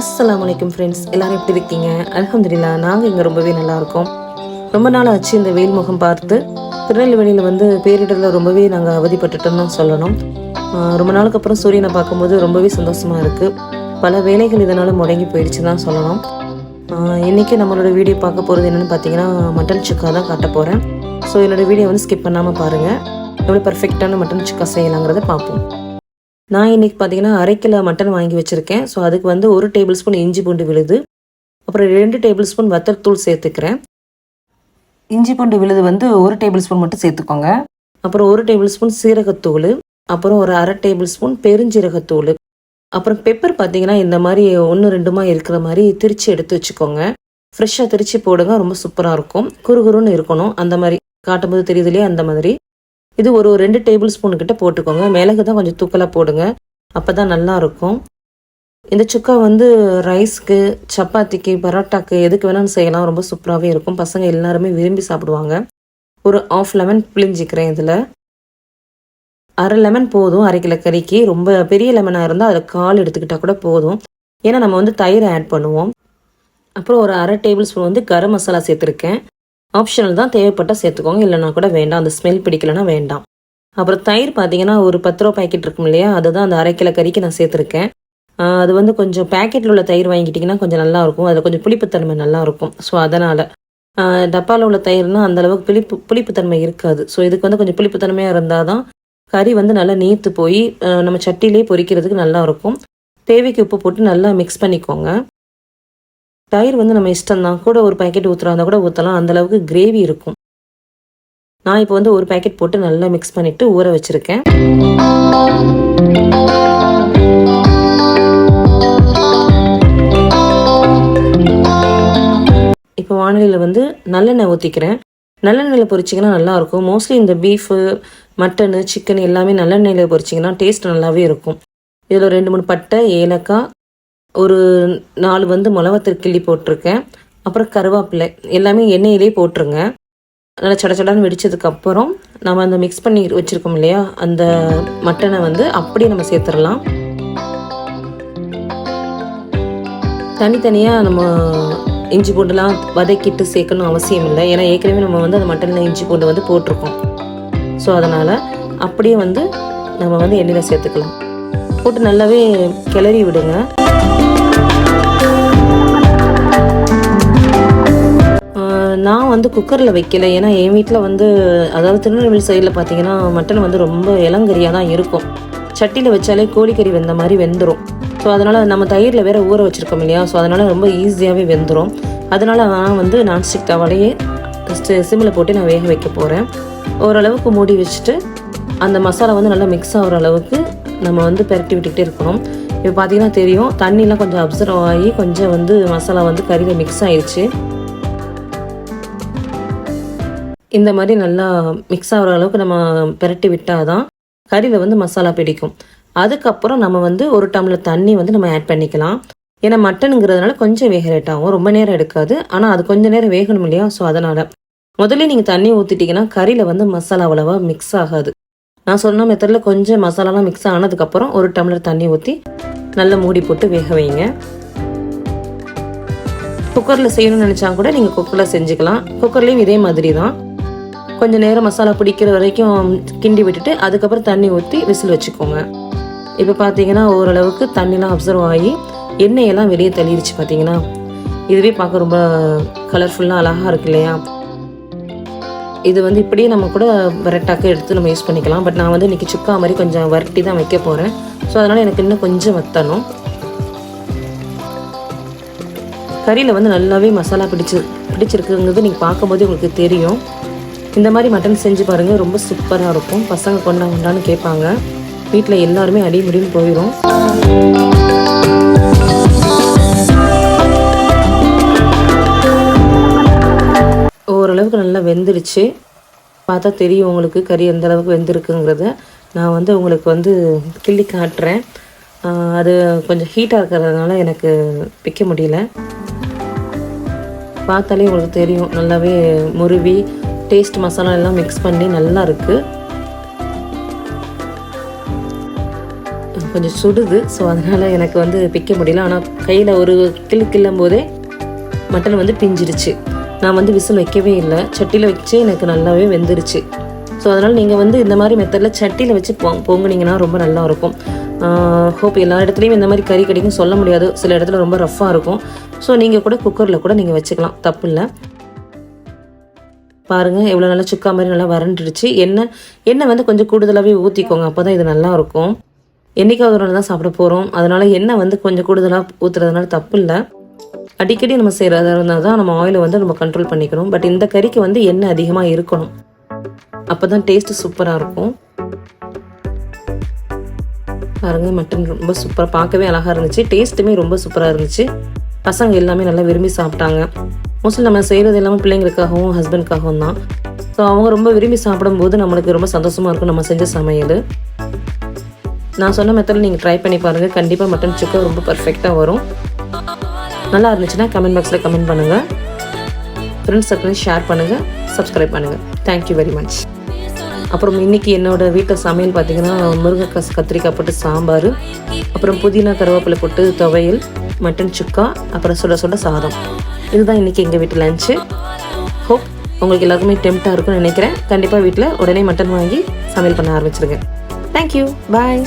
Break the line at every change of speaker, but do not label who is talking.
அஸ்லாம் வலைக்கம் ஃப்ரெண்ட்ஸ் எல்லாரும் எப்படி இருக்கீங்க? அலமதுல்லா நாங்கள் இங்கே ரொம்பவே நல்லா இருக்கோம். ரொம்ப நாள் ஆச்சு இந்த வெயில் முகம் பார்த்து. திருநெல்வேலியில் வந்து பேரிடரில் ரொம்பவே நாங்கள் அவதிப்பட்டுட்டோம்னு தான் சொல்லணும். ரொம்ப நாளுக்கு அப்புறம் சூரியனை பார்க்கும்போது ரொம்பவே சந்தோஷமாக இருக்குது பல வேலைகள் இதனால் முடங்கி போயிடுச்சு தான் சொல்லணும். இன்றைக்கி நம்மளோட வீடியோ பார்க்க போகிறது என்னென்னு பார்த்தீங்கன்னா மட்டன் சுக்கா தான் காட்ட போகிறேன் ஸோ என்னோடய வீடியோ வந்து ஸ்கிப் பண்ணாமல் பாருங்கள் எவ்வளோ பர்ஃபெக்டான மட்டன் சுக்கா செய்யலாங்கிறத பார்ப்போம். நான் இன்னைக்கு பார்த்தீங்கன்னா அரை கிலோ மட்டன் வாங்கி வச்சுருக்கேன். ஸோ அதுக்கு வந்து ஒரு டேபிள் ஸ்பூன் இஞ்சி பூண்டு விழுது. அப்புறம் ரெண்டு டேபிள் ஸ்பூன் வத்தத்தூள் சேர்த்துக்கிறேன். இஞ்சி பூண்டு விழுது வந்து ஒரு டேபிள் ஸ்பூன் மட்டும் சேர்த்துக்கோங்க. அப்புறம் ஒரு டேபிள் ஸ்பூன் சீரகத்தூள். அப்புறம் ஒரு அரை டேபிள் ஸ்பூன் பெருஞ்சீரகத்தூள். அப்புறம் பெப்பர் பார்த்தீங்கன்னா இந்த மாதிரி ஒன்று ரெண்டுமா இருக்கிற மாதிரி திரிச்சு எடுத்து வச்சுக்கோங்க. ஃப்ரெஷ்ஷாக திரிச்சு போடுங்க ரொம்ப சூப்பராக இருக்கும். குறுகுறுன்னு இருக்கணும். அந்த மாதிரி காட்டும்போது தெரியுது இல்லையா? அந்த மாதிரி. இது ஒரு ரெண்டு டேபிள் ஸ்பூன் கிட்ட போட்டுக்கோங்க. மிளகு தான் கொஞ்சம் தூக்கலாக போடுங்க. அப்போ தான் நல்லா இருக்கும். இந்த சுக்கா வந்து ரைஸ்க்கு சப்பாத்திக்கு பரோட்டாக்கு எதுக்கு வேணாலும் செய்யலாம். ரொம்ப சூப்பராகவே இருக்கும். பசங்க எல்லாருமே விரும்பி சாப்பிடுவாங்க. ஒரு ஆஃப் லெமன் பிழிஞ்சிக்கிறேன் இதில். அரை லெமன் போதும் அரை கிலோ கறிக்கு. ரொம்ப பெரிய லெமனாக இருந்தால் அதில் கால் எடுத்துக்கிட்டால் கூட போதும். ஏன்னா நம்ம வந்து தயிர் ஆட் பண்ணுவோம். அப்புறம் ஒரு அரை டேபிள் ஸ்பூன் வந்து கரம் மசாலா சேர்த்துருக்கேன். ஆப்ஷனல் தான் தேவைப்பட்டால் சேர்த்துக்கோங்க. இல்லைனா கூட வேண்டாம். அந்த ஸ்மெல் பிடிக்கலனா வேண்டாம். அப்புறம் தயிர் பார்த்தீங்கன்னா ஒரு பத்து ரூபா பாக்கெட் இருக்கும் இல்லையா? அதுதான் அந்த அரை கிலோ கறிக்கு நான் சேர்த்துருக்கேன். அது வந்து கொஞ்சம் பேக்கெட்டில் உள்ள தயிர் வாங்கிட்டிங்கன்னா கொஞ்சம் நல்லா இருக்கும். அதில் கொஞ்சம் புளிப்புத்தன்மை நல்லா இருக்கும். ஸோ அதனால் டப்பாவில் உள்ள தயிர்னா அந்தளவுக்கு புளிப்பு புளிப்புத்தன்மை இருக்காது. ஸோ இதுக்கு வந்து கொஞ்சம் புளிப்புத்தன்மையாக இருந்தால் தான் கறி வந்து நல்லா நீத்து போய் நம்ம சட்டிலே பொரிக்கிறதுக்கு நல்லா இருக்கும். தேவைக்கு உப்பு போட்டு நல்லா மிக்ஸ் பண்ணிக்கோங்க. தயிர் வந்து நம்ம இஷ்டம் தான் கூட ஒரு பேக்கெட் ஊற்றுறா கூட ஊற்றலாம் அந்த அளவுக்கு கிரேவி இருக்கும். நான் இப்போ வந்து ஒரு பாக்கெட் போட்டு நல்லா மிக்ஸ் பண்ணிட்டு ஊற வச்சுருக்கேன். இப்போ வானிலையில் வந்து நல்லெண்ணெய் ஊற்றிக்கிறேன் நல்லெண்ணெயில் பொரிச்சிங்கன்னா நல்லாயிருக்கும். மோஸ்ட்லி இந்த பீஃபு மட்டனு சிக்கன் எல்லாமே நல்லெண்ணெயில் பொரிச்சிங்கன்னா டேஸ்ட் நல்லாவே இருக்கும். இதில் ரெண்டு மூணு பட்டை ஏலக்காய் ஒரு நாலு வந்து மிளவத்தூள் கிள்ளி போட்டிருக்கேன். அப்புறம் கருவேப்பிலை. எல்லாமே எண்ணெயிலே போட்டுருங்க. நல்லா சட சடன்னு வெடித்ததுக்கப்புறம் நம்ம அந்த மிக்ஸ் பண்ணி வச்சிருக்கோம் இல்லையா? அந்த மட்டனை வந்து அப்படியே நம்ம சேர்த்துடலாம். தனித்தனியாக நம்ம இஞ்சி பூண்டுலாம் வதக்கிட்டு சேர்க்கணும் அவசியம் இல்லை. ஏன்னா ஏற்கனவே நம்ம வந்து அந்த மட்டனில் இஞ்சி பூண்டு வந்து போட்டிருக்கோம். ஸோ அதனால் அப்படியே வந்து நம்ம வந்து எண்ணெயில் சேர்த்துக்கலாம். போட்டு நல்லாவே கிளறி விடுங்க. நான் வந்து குக்கரில் வைக்கல. ஏன்னா என் வீட்டில் வந்து அதாவது திருநெல்வேலி சைடில் பார்த்தீங்கன்னா மட்டன் வந்து ரொம்ப இளங்கறியாக தான் இருக்கும். சட்டியில் வச்சாலே கோழிக்கறி வெந்த மாதிரி வெந்துடும் ஸோ அதனால் நம்ம தயிரில் வேற ஊற வச்சுருக்கோம் இல்லையா? ஸோ அதனால் ரொம்ப ஈஸியாகவே வெந்துடும் அதனால் நான் வந்து நான்ஸ்டிக் தவாலையே சிம்மில் போட்டு நான் வேக வைக்க போகிறேன் ஓரளவுக்கு மூடி வச்சுட்டு அந்த மசாலா வந்து நல்லா மிக்ஸ் ஆகிற அளவுக்கு நம்ம வந்து பெரட்டி விட்டுக்கிட்டே இருக்கணும். இப்போ பார்த்தீங்கன்னா தெரியும் தண்ணிலாம் கொஞ்சம் அப்சர்வ் ஆகி கொஞ்சம் வந்து மசாலா வந்து கறியில் மிக்ஸ் ஆயிடுச்சு இந்த மாதிரி நல்லா மிக்ஸ் ஆகிற அளவுக்கு நம்ம பெரட்டி விட்டால் தான் கறியில் வந்து மசாலா பிடிக்கும். அதுக்கப்புறம் நம்ம வந்து ஒரு டம்ளர் தண்ணி வந்து நம்ம ஆட் பண்ணிக்கலாம். ஏன்னா மட்டனுங்கிறதுனால கொஞ்சம் வேக லேட் ஆகும். ரொம்ப நேரம் எடுக்காது. ஆனால் அது கொஞ்சம் நேரம் வேகணும் இல்லையா? ஸோ அதனால். முதல்ல நீங்கள் தண்ணி ஊற்றிட்டீங்கன்னா கறியில் வந்து மசாலா அவ்வளவா மிக்ஸ் ஆகாது. நான் சொன்ன மெத்தடில் கொஞ்சம் மசாலாலாம் மிக்ஸ் ஆனதுக்கப்புறம் ஒரு டம்ளர் தண்ணி ஊற்றி நல்லா மூடி போட்டு வேக வைங்க. குக்கரில் செய்யணும்னு நினச்சா கூட நீங்கள் குக்கரில் செஞ்சுக்கலாம். குக்கர்லேயும் இதே மாதிரி தான் கொஞ்சம் நேரம் மசாலா பிடிக்கிற வரைக்கும் கிண்டி விட்டுட்டு அதுக்கப்புறம் தண்ணி ஊற்றி விசில் வச்சுக்கோங்க. இப்போ பார்த்தீங்கன்னா ஓரளவுக்கு தண்ணிலாம் அப்சர்வ் ஆகி எண்ணெயெல்லாம் வெளியே தள்ளிடுச்சு பார்த்தீங்கன்னா இதுவே பார்க்க ரொம்ப கலர்ஃபுல்லாக அழகாக இருக்கு இல்லையா? இது வந்து இப்படியே நம்ம கூட வரட்டாக்க எடுத்து நம்ம யூஸ் பண்ணிக்கலாம். பட் நான் வந்து இன்றைக்கி சுக்கா மாதிரி கொஞ்சம் வரட்டி தான் வைக்க போகிறேன் ஸோ அதனால் எனக்கு இன்னும் கொஞ்சம் வத்தணும். கறியில் வந்து நல்லாவே மசாலா பிடிச்சி பிடிச்சிருக்குங்கிறது நீங்கள் பார்க்கும்போது உங்களுக்கு தெரியும். இந்த மாதிரி மட்டன் செஞ்சு பாருங்கள் ரொம்ப சூப்பராக இருக்கும். பசங்க கொண்டா கொண்டான்னு கேட்பாங்க. வீட்டில் எல்லாருமே அடி முடின்னு போயிடும் ஓரளவுக்கு நல்லா வெந்துருச்சு. பார்த்தா தெரியும் உங்களுக்கு கறி எந்த அளவுக்கு வெந்திருக்குங்கிறத. நான் வந்து உங்களுக்கு வந்து கிள்ளி காட்டுறேன். அது கொஞ்சம் ஹீட்டாக இருக்கிறதுனால எனக்கு வைக்க முடியல. பார்த்தாலே உங்களுக்கு தெரியும் நல்லாவே முருவி டேஸ்ட் மசாலா எல்லாம் மிக்ஸ் பண்ணி நல்லா இருக்குது கொஞ்சம் சுடுது ஸோ அதனால் எனக்கு வந்து பிக்க முடியல. ஆனால் கையில் ஒரு கிளி கிள்ளும் போதே மட்டன் வந்து பிஞ்சிருச்சு. நான் வந்து விசில் வைக்கவே இல்லை. சட்டியில் வச்சு எனக்கு நல்லாவே வெந்துருச்சு. ஸோ அதனால் நீங்கள் வந்து இந்த மாதிரி மெத்தடில் சட்டியில் வச்சு பொ பொங்குனீங்கன்னா ரொம்ப நல்லா இருக்கும். ஹோப் எல்லா இடத்துலையும் இந்த மாதிரி கறி கிடைக்கும் சொல்ல முடியாது. சில இடத்துல ரொம்ப ரஃப்பாக இருக்கும். ஸோ நீங்கள் கூட குக்கரில் கூட நீங்கள் வச்சுக்கலாம். தப்பு இல்லை. பாருங்கள் எவ்வளோ நல்லா சுக்கா மாதிரி நல்லா வறண்டுடுச்சு. எண்ணெய் எண்ணெய் வந்து கொஞ்சம் கூடுதலாகவே ஊற்றிக்கோங்க அப்போ தான் இது நல்லா இருக்கும். ஒரு நாள் தான் சாப்பிட போகிறோம் அதனால் எண்ணெய் வந்து கொஞ்சம் கூடுதலாக ஊற்றுறதுனால தப்பு இல்லை. அடிக்கடி நம்ம செய்கிறதா இருந்தால் தான் நம்ம ஆயிலை வந்து நம்ம கண்ட்ரோல் பண்ணிக்கணும். பட் இந்த கறிக்கு வந்து எண்ணெய் அதிகமாக இருக்கணும். அப்போ தான் டேஸ்ட்டு சூப்பராக இருக்கும். பாருங்க மட்டன் ரொம்ப சூப்பராக பார்க்கவே அழகாக இருந்துச்சு. டேஸ்ட்டுமே ரொம்ப சூப்பராக இருந்துச்சு. பசங்க எல்லாமே நல்லா விரும்பி சாப்பிட்டாங்க. மோஸ்ட்லி நம்ம செய்கிறது எல்லாமே பிள்ளைங்களுக்காகவும் ஹஸ்பண்ட்காகவும் தான். ஸோ அவங்க ரொம்ப விரும்பி சாப்பிடும்போது நம்மளுக்கு ரொம்ப சந்தோஷமாக இருக்கும் நம்ம செஞ்ச சமையல். நான் சொன்ன மெத்தடில் நீங்கள் ட்ரை பண்ணி பாருங்கள் கண்டிப்பாக மட்டன் சுக்கா ரொம்ப பர்ஃபெக்டாக வரும். நல்லா இருந்துச்சுன்னா கமெண்ட் பாக்ஸில் கமெண்ட் பண்ணுங்கள் ஃப்ரெண்ட்ஸ் சர்க்கிள் ஷேர் பண்ணுங்கள் சப்ஸ்கிரைப் பண்ணுங்கள் தேங்க்யூ வெரி மச் அப்புறம் இன்னைக்கு என்னோடய வீட்டில் சமையல் பார்த்திங்கன்னா முருங்கைக்காய் கத்திரிக்காய் போட்டு சாம்பார். அப்புறம் புதினா கருவேப்பிலை போட்டு துவையல் மட்டன் சுக்கா அப்புறம் சுட சுட சாதம். இதுதான் இன்றைக்கி எங்கள் வீட்டு லஞ்சு ஹோப் உங்களுக்கு எல்லாருக்குமே டெம்ட்டாக இருக்கும்னு நினைக்கிறேன். கண்டிப்பாக வீட்டில் உடனே மட்டன் வாங்கி சமையல் பண்ண ஆரம்பிச்சிருங்க. Thank you bye